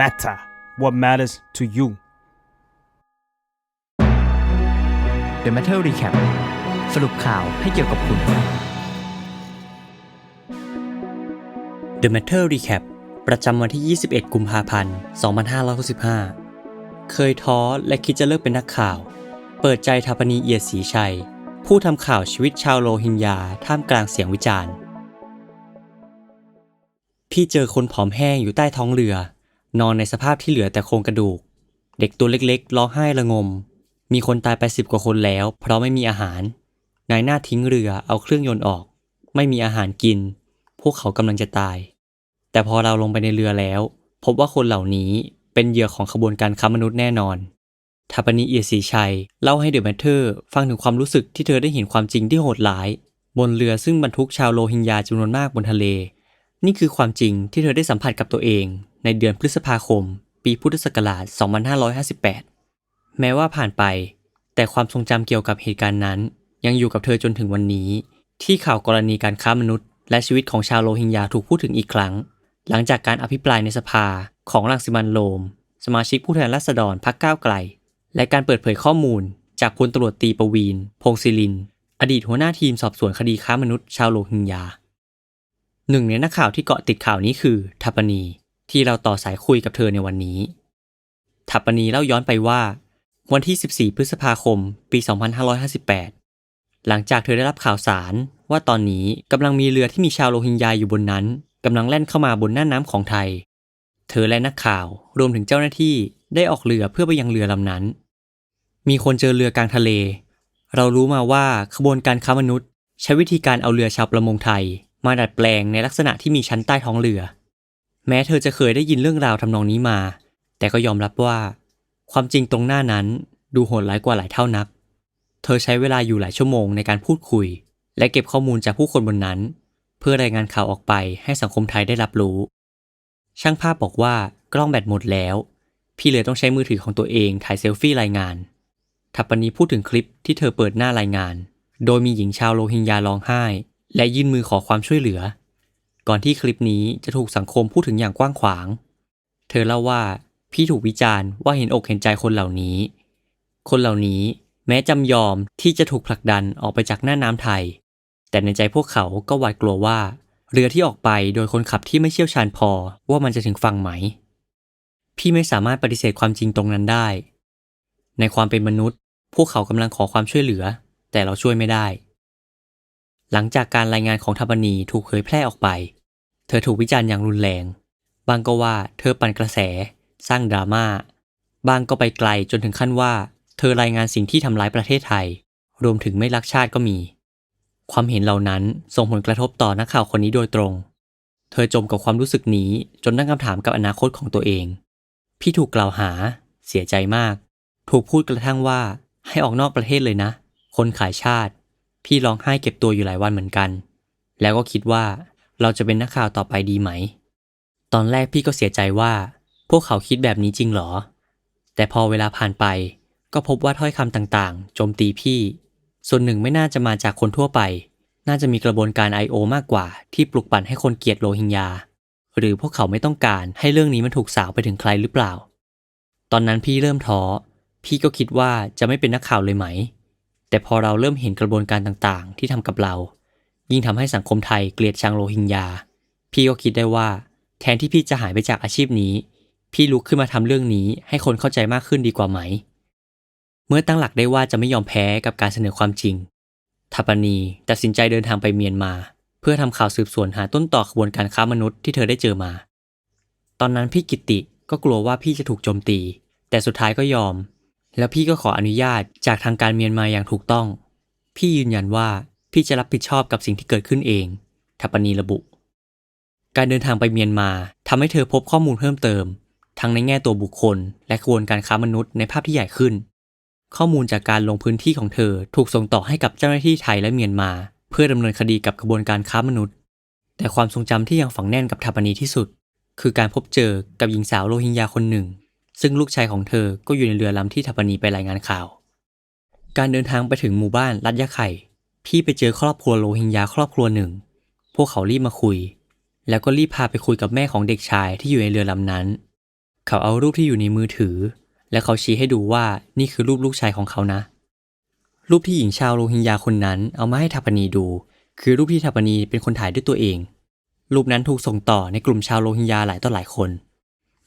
matter what matters to you The Matter Recap สรุปข่าวให้เกี่ยวกับคุณ The Matter Recap ประจำวันที่ 21 กุมภาพันธ์ 2565 เคยท้อและคิดจะเลิกเป็นนักข่าว เปิดใจทัปนีเอียดศรีชัย ผู้ทำข่าวชีวิตชาวโรฮิงญาท่ามกลางเสียงวิจารณ์ พี่เจอคนผอมแห้งอยู่ใต้ท้องเรือ นอนในสภาพที่เหลือแต่โครงกระดูก เด็กตัวเล็กๆร้องไห้ระงม มีคนตายไปสิบกว่าคนแล้ว เพราะไม่มีอาหาร นายหน้าทิ้งเรือเอาเครื่องยนต์ออก ไม่มีอาหารกิน พวกเขากำลังจะตาย แต่พอเราลงไปในเรือแล้ว พบว่าคนเหล่านี้เป็นเหยื่อของขบวนการค้ามนุษย์แน่นอนทัปนีเอียศรีชัย เล่าให้เดอะแมทเทอร์ฟังถึงความรู้สึกที่เธอได้เห็นความจริงที่โหดร้าย บนเรือซึ่งบรรทุกชาวโรฮิงญาจำนวนมากบนทะเล นี่คือความจริงที่เธอได้สัมผัสกับตัวเอง ในเดือนพฤษภาคม ปีพุทธศักราช 2558 แม้ว่าผ่านไป แต่ความทรงจำเกี่ยวกับเหตุการณ์นั้น ยังอยู่กับเธอจนถึงวันนี้ ที่ข่าวกรณีการค้ามนุษย์ และชีวิตของชาวโรฮิงญาถูกพูดถึงอีกครั้ง หลังจากการอภิปรายในสภาของรังสิมันโรมสมาชิกผู้แทนราษฎรพรรคก้าวไกล และการเปิดเผยข้อมูล จากพลตำรวจตีประวีน พงศิลิน อดีตหัวหน้าทีมสอบสวนคดีค้ามนุษย์ชาวโรฮิงญาหนึ่งในนักข่าวที่เกาะติดข่าวนี้คือทัปนี ที่เราต่อสายคุยกับเธอในวันนี้ทัปปนีเล่าย้อนไปว่า วันที่ 14 พฤษภาคม ปี 2558 หลังจากเธอได้รับข่าวสารว่าตอนนี้กำลังมีเรือที่มีชาวโรฮิงญาอยู่บนนั้นกำลังแล่นเข้ามาบนหน้าน้ำของไทย เธอและนักข่าวรวมถึงเจ้าหน้าที่ได้ออกเรือเพื่อไปยังเรือลำนั้น มีคนเจอเรือกลางทะเล เรารู้มาว่าขบวนการค้ามนุษย์ ใช้วิธีการเอาเรือชาวประมงไทย มาดัดแปลงในลักษณะที่มีชั้นใต้ท้องเรือ แม้เธอจะเคยได้ยินเรื่องราวทำนองนี้มา แต่ก็ยอมรับว่า ความจริงตรงหน้านั้นดูโหดร้ายกว่าหลายเท่านัก เธอใช้เวลาอยู่หลายชั่วโมงในการพูดคุย และเก็บข้อมูลจากผู้คนบนนั้น เพื่อรายงานข่าวออกไปให้สังคมไทยได้รับรู้ ช่างภาพบอกว่ากล้องแบตหมดแล้ว พี่เลยต้องใช้มือถือของตัวเองถ่ายเซลฟี่รายงานทัปปนีพูดถึงคลิปที่เธอเปิดหน้ารายงาน โดยมีหญิงชาวโรฮิงญาร้องไห้ และยื่นมือขอความช่วยเหลือ ก่อนที่คลิปนี้จะถูกสังคมพูดถึงอย่างกว้างขวาง เธอเล่าว่าพี่ถูกวิจารณ์ว่าเห็นอกเห็นใจคนเหล่านี้ คนเหล่านี้แม้จำยอมที่จะถูกผลักดันออกไปจากหน้าน้ำไทย แต่ในใจพวกเขาก็หวาดกลัวว่า เรือที่ออกไปโดยคนขับที่ไม่เชี่ยวชาญพอว่ามันจะถึงฝั่งไหม พี่ไม่สามารถปฏิเสธความจริงตรงนั้นได้ ในความเป็นมนุษย์ พวกเขากำลังขอความช่วยเหลือ แต่เราช่วยไม่ได้ หลังจากการรายงานของทัปนีถูกเผยแพร่ออกไป เธอถูกวิจารณ์อย่างรุนแรง บางก็ว่าเธอปั่นกระแส สร้างดราม่า บางก็ไปไกลจนถึงขั้นว่า เธอรายงานสิ่งที่ทำร้ายประเทศไทย รวมถึงไม่รักชาติก็มี ความเห็นเหล่านั้นส่งผลกระทบต่อนักข่าวคนนี้โดยตรง เธอจมกับความรู้สึกนี้จนตั้งคำถามกับอนาคตของตัวเอง พี่ถูกกล่าวหา เสียใจมาก ถูกพูดกระทั่งว่าให้ออกนอกประเทศเลยนะ คนขายชาติ พี่ร้องไห้เก็บตัวอยู่หลายวันเหมือนกัน แล้วก็คิดว่า เราจะเป็นนักข่าวต่อไปดีไหม ตอนแรกพี่ก็เสียใจว่า พวกเขาคิดแบบนี้จริงหรอ แต่พอเวลาผ่านไป ก็พบว่าถ้อยคำต่างๆ โจมตีพี่ ส่วนหนึ่งไม่น่าจะมาจากคนทั่วไป น่าจะมีกระบวนการ I.O. มากกว่า ที่ปลุกปั่นให้คนเกลียดโรฮิงญา หรือพวกเขาไม่ต้องการให้เรื่องนี้มันถูกสาวไปถึงใครหรือเปล่า ตอนนั้นพี่เริ่มท้อ พี่ก็คิดว่าจะไม่เป็นนักข่าวเลยไหม แต่พอเราเริ่มเห็นกระบวนการต่างๆ ที่ทำกับเรา ยิ่งทำให้สังคมไทยเกลียดชังโรฮิงญา พี่ก็คิดได้ว่า แทนที่พี่จะหายไปจากอาชีพนี้ พี่ลุกขึ้นมาทำเรื่องนี้ให้คนเข้าใจมากขึ้นดีกว่าไหม เมื่อตั้งหลักได้ว่าจะไม่ยอมแพ้กับการเสนอความจริงทัปนีตัดสินใจเดินทางไปเมียนมา เพื่อทำข่าวสืบสวนหาต้นต่อขบวนการค้ามนุษย์ที่เธอได้เจอมา ตอนนั้นพี่กิติก็กลัวว่าพี่จะถูกโจมตี แต่สุดท้ายก็ยอม แล้วพี่ก็ขออนุญาตจากทางการเมียนมาอย่างถูกต้อง พี่ยืนยันว่า พี่จะรับผิดชอบกับสิ่งที่เกิดขึ้นเองทัปปนีระบุ การเดินทางไปเมียนมาทำให้เธอพบข้อมูลเพิ่มเติม ทั้งในแง่ตัวบุคคล และขบวนการค้ามนุษย์ในภาพที่ใหญ่ขึ้น ข้อมูลจากการลงพื้นที่ของเธอถูกส่งต่อให้กับเจ้าหน้าที่ไทยและเมียนมา เพื่อดำเนินคดีกับกระบวนการค้ามนุษย์ แต่ความทรงจำที่ยังฝังแน่นกับทัปปนีที่สุด คือการพบเจอกับหญิงสาวโรฮิงญาคนหนึ่ง ซึ่งลูกชายของเธอก็อยู่ในเรือลำที่ทัปปนีไปรายงานข่าว การเดินทางไปถึงหมู่บ้านลัดยะไข่ พี่ไปเจอครอบครัวโรฮิงญาครอบครัวหนึ่ง พวกเขารีบมาคุย แล้วก็รีบพาไปคุยกับแม่ของเด็กชายที่อยู่ในเรือลำนั้น เขาเอารูปที่อยู่ในมือถือ และเขาชี้ให้ดูว่านี่คือรูปลูกชายของเขานะ รูปที่หญิงชาวโรฮิงญาคนนั้นเอามาให้ทัปปนีดู คือรูปที่ทัปนีเป็นคนถ่ายด้วยตัวเอง รูปนั้นถูกส่งต่อในกลุ่มชาวโรฮิงญาหลายต่อหลายคน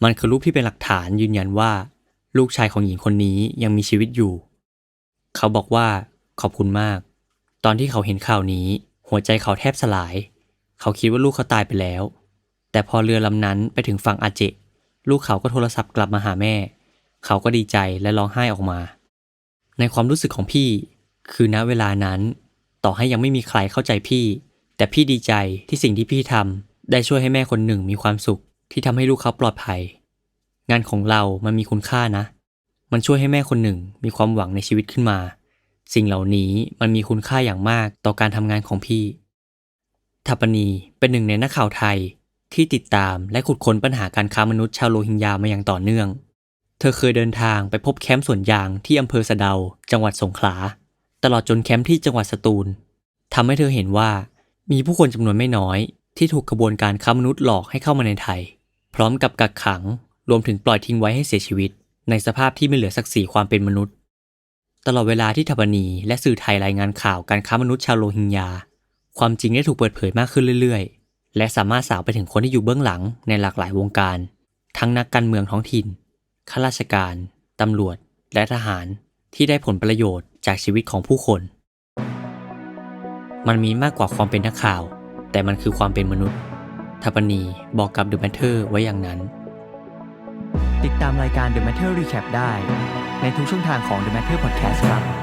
มันคือรูปที่เป็นหลักฐานยืนยันว่า ลูกชายของหญิงคนนี้ยังมีชีวิตอยู่ เขาบอกว่าขอบคุณมาก ตอนที่เขาเห็นข่าวนี้ หัวใจเขาแทบสลาย เขาคิดว่าลูกเขาตายไปแล้ว แต่พอเรือลำนั้นไปถึงฝั่งอาเจ ลูกเขาก็โทรศัพท์กลับมาหาแม่ เขาก็ดีใจและร้องไห้ออกมา ในความรู้สึกของพี่ คือณเวลานั้น ต่อให้ยังไม่มีใครเข้าใจพี่ แต่พี่ดีใจที่สิ่งที่พี่ทำได้ช่วยให้แม่คนหนึ่งมีความสุข ที่ทำให้ลูกเขาปลอดภัย งานของเรามันมีคุณค่านะ มันช่วยให้แม่คนหนึ่งมีความหวังในชีวิตขึ้นมา สิ่งเหล่านี้มันมีคุณค่าอย่างมากต่อการทำงานของพี่ทัปปนีเป็นหนึ่งในนักข่าวไทยที่ติดตามและขุดค้นปัญหาการค้ามนุษย์ชาวโรฮิงญามาอย่างต่อเนื่อง เธอเคยเดินทางไปพบแคมป์สวนยางที่อำเภอสะเดา จังหวัดสงขลา ตลอดจนแคมป์ที่จังหวัดสตูลทำให้เธอเห็นว่า มีผู้คนจำนวนไม่น้อย ที่ถูกกระบวนการค้ามนุษย์หลอกให้เข้ามาในไทย พร้อมกับกักขัง รวมถึงปล่อยทิ้งไว้ให้เสียชีวิต ในสภาพที่ไม่เหลือศักดิ์ศรีความเป็นมนุษย์ ตลอดเวลาที่ทัปนีและสื่อไทยรายงานข่าวการค้ามนุษย์ชาวโรฮิงญา ความจริงได้ถูกเปิดเผยมากขึ้นเรื่อยๆ และสามารถสาวไปถึงคนที่อยู่เบื้องหลังในหลากหลายวงการ ทั้งนักการเมืองท้องถิ่น ข้าราชการ ตำรวจ และทหารที่ได้ผลประโยชน์จากชีวิตของผู้คน มันมีมากกว่าความเป็นนักข่าว แต่มันคือความเป็นมนุษย์ทัปปนีบอกกับ The Matter ไว้อย่างนั้น ติดตามรายการ The Matter Recap ได้ ในทุกช่องทางของ The Matter Podcast ครับ